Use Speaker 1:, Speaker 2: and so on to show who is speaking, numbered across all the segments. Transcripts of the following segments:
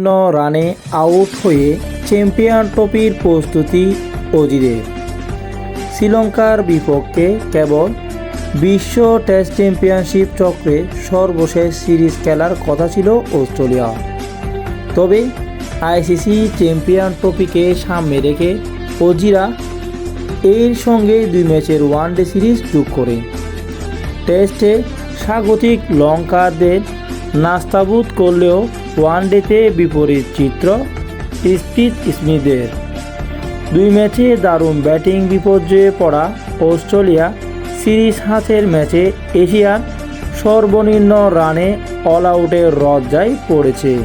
Speaker 1: সর্বনিম্ন রানে আউট হয়ে চ্যাম্পিয়ন ট্রফির প্রস্তুতি অজিদের শ্রীলঙ্কার বিপক্ষে কেবল বিশ্ব টেস্ট চ্যাম্পিয়নশিপ চক্রে সর্বশেষ সিরিজ খেলার কথা ছিল অস্ট্রেলিয়া। তবে আইসিসি চ্যাম্পিয়ন ট্রফিকে সামনে রেখে অজিরা এর সঙ্গে দুই ম্যাচের ওয়ানডে সিরিজ যোগ করে। টেস্টে স্বাগতিক লঙ্কাদের নাস্তাবুদ করলেও ওয়ানডেতে বিপরীত চিত্র স্পিড স্মিথের। দুই ম্যাচে দারুণ ব্যাটিং বিপর্যয়ে পড়া অস্ট্রেলিয়া সিরিজ হাতের ম্যাচে এশিয়ার সর্বনিম্ন রানে অল আউটের রজ্জায় পড়েছে।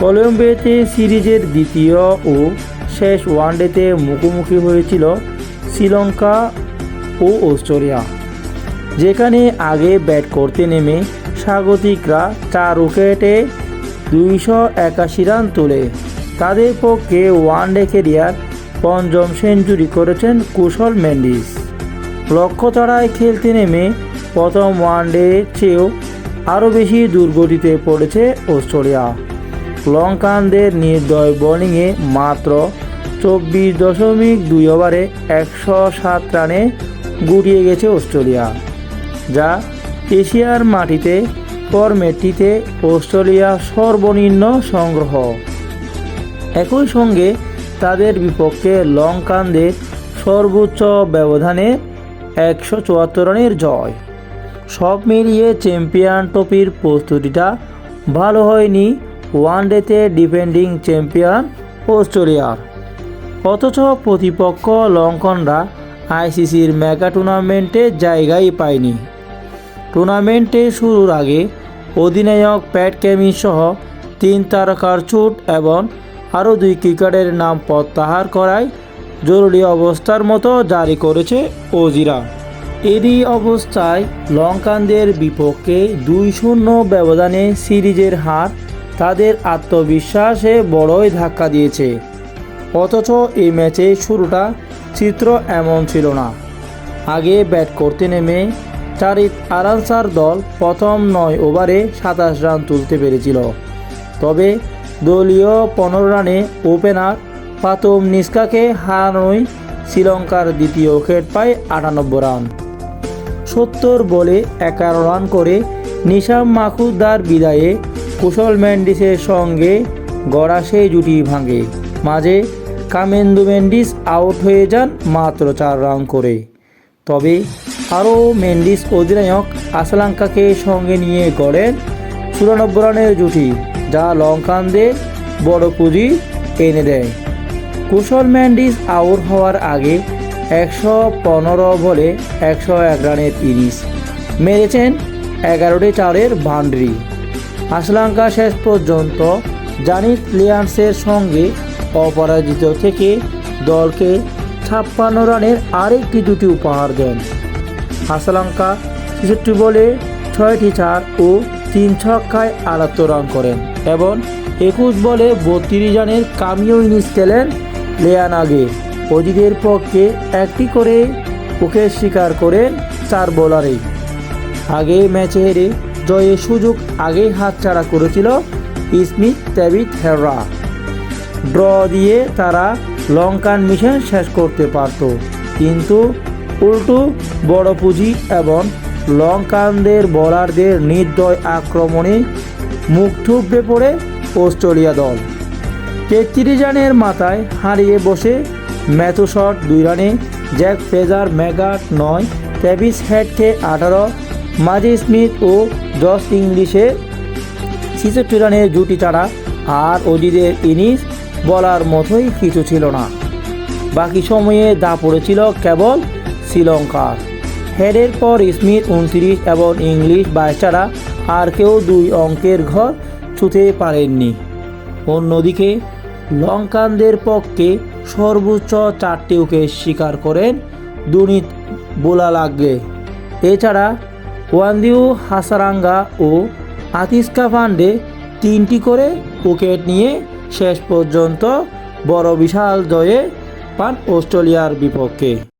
Speaker 1: কলম্বিয়াতে সিরিজের দ্বিতীয় ও শেষ ওয়ানডেতে মুখোমুখি হয়েছিল শ্রীলঙ্কা ও অস্ট্রেলিয়া। যেখানে আগে ব্যাট করতে নেমে স্বাগতিকরা চার উইকেটে দুইশো একাশি রান তোলে। তাদের পক্ষে ওয়ানডে কেরিয়ার পঞ্চম সেঞ্চুরি করেছেন কুশল মেন্ডিস। লক্ষ্য তাড়ায় খেলতে নেমে প্রথম ওয়ানডে চেয়েও আরও বেশি দুর্গতিতে পড়েছে অস্ট্রেলিয়া। লঙ্কানদের নির্দয় বোলিংয়ে মাত্র চব্বিশ দশমিক দুই ওভারে একশো সাত রানে গুটিয়ে গেছে অস্ট্রেলিয়া, যা এশিয়ার মাটিতে ফরম্যাটটিতে অস্ট্রেলিয়া সর্বনিম্ন সংগ্রহ। একই সঙ্গে তাদের বিপক্ষে লঙ্কানদের সর্বোচ্চ ব্যবধানে একশো চুয়াত্তর রানের জয়। সব মিলিয়ে চ্যাম্পিয়ন ট্রফির প্রস্তুতিটা ভালো হয়নি ওয়ানডেতে ডিফেন্ডিং চ্যাম্পিয়ন অস্ট্রেলিয়ার। অথচ প্রতিপক্ষ লঙ্কনরা আইসিসির মেগা টুর্নামেন্টে জায়গাই পায়নি। টুর্নামেন্টে শুরুর আগে অধিনায়ক প্যাট ক্যামিন সহ তিন তারকার ছুট এবং আরও দুই ক্রিকেটের নাম প্রত্যাহার করায় জরুরি অবস্থার মতো জারি করেছে ওজিরা। এরই অবস্থায় লঙ্কানদের বিপক্ষে দুই শূন্য ব্যবধানে সিরিজের হার তাদের আত্মবিশ্বাসে বড়ই ধাক্কা দিয়েছে। অথচ এই ম্যাচে শুরুটা চিত্র এমন ছিল না। আগে ব্যাট করতে নেমে চারিত আরানসার দল প্রথম নয় ওভারে সাতাশ রান তুলতে পেরেছিল। তবে দলীয় পনেরো রানে ওপেনার পাতম নিস্কাকে হারানোই শ্রীলঙ্কার দ্বিতীয় উইকেট পায় আটানব্বই রান। সত্তর বলে এগারো রান করে নিশাম মাকুদার বিদায়ে কুশল ম্যান্ডিসের সঙ্গে গড়া সেই জুটি ভাঙে। মাঝে কামেন্দু মেন্ডিস আউট হয়ে যান মাত্র চার রান করে। তবে আরও মেন্ডিস অধিনায়ক আসলাঙ্কাকে সঙ্গে নিয়ে গড়েন চুরানব্বই রানের জুটি, যা লঙ্কানদের বড় পুঁজি এনে দেয়। কুশল ম্যান্ডিস আউট হওয়ার আগে একশো পনেরো বলে একশো এক রানের ইনিংস মেরেছেন এগারোটি চারের বাউন্ডারি। আশলাঙ্কা শেষ পর্যন্ত জানিত লিয়ান্সের সঙ্গে অপরাজিত থেকে দলকে ছাপ্পান্ন রানের আরেকটি দুটি উপহার দেন। আশলাঙ্কা ছেষট্টি বলে ছয়টি চার ও তিন ছক্কায় আটাত্তর রান করেন এবং একুশ বলে বত্রিশ রানের কামিও ইনিংস খেলেন লেয়ান আগে। অজিদের পক্ষে একটি করে ওকে শিকার করেন চার বোলারে আগে ম্যাচে হেরে জয়ের সুযোগ আগেই হাতছাড়া করেছিল স্মিথ ট্যাবিট হেররা ড্র দিয়ে তারা লঙ্কান মিশন শেষ করতে পারত। কিন্তু উল্টো বড় পুঁজি এবং লঙ্কানদের বোলারদের নির্দয় আক্রমণে মুখ থুবড়ে পড়ে অস্ট্রেলিয়া দল। তেত্রিশ রানের মাথায় হারিয়ে বসে ম্যাথু শট দুই রানে জ্যাক ফেজার ম্যাগাট নয় ট্যাভিস হেডকে আঠারো মাজি স্মিথ ও জস ইংলিশের ছেষট্টি রানের জুটি তারা আর অজিদের ইনিংস বলার মতোই কিছু ছিল না। বাকি সময়ে দা পড়েছিল কেবল শ্রীলঙ্কার। হেডের পর স্মিথ উনত্রিশ এবং ইংলিশ বাইশ ছাড়া আর কেউ দুই অঙ্কের ঘর ছুঁতে পারেননি। অন্যদিকে লঙ্কানদের পক্ষে সর্বোচ্চ চারটি উইকেট শিকার করেন দুনিত বোলা লাগবে এছাড়া ওয়ান্দিউ হাসারাঙ্গা ও আতিস্কা পান্ডে তিনটি করে উইকেট নিয়ে শেষ পর্যন্ত বড় বিশাল জয়ে পান অস্ট্রেলিয়ার বিপক্ষে।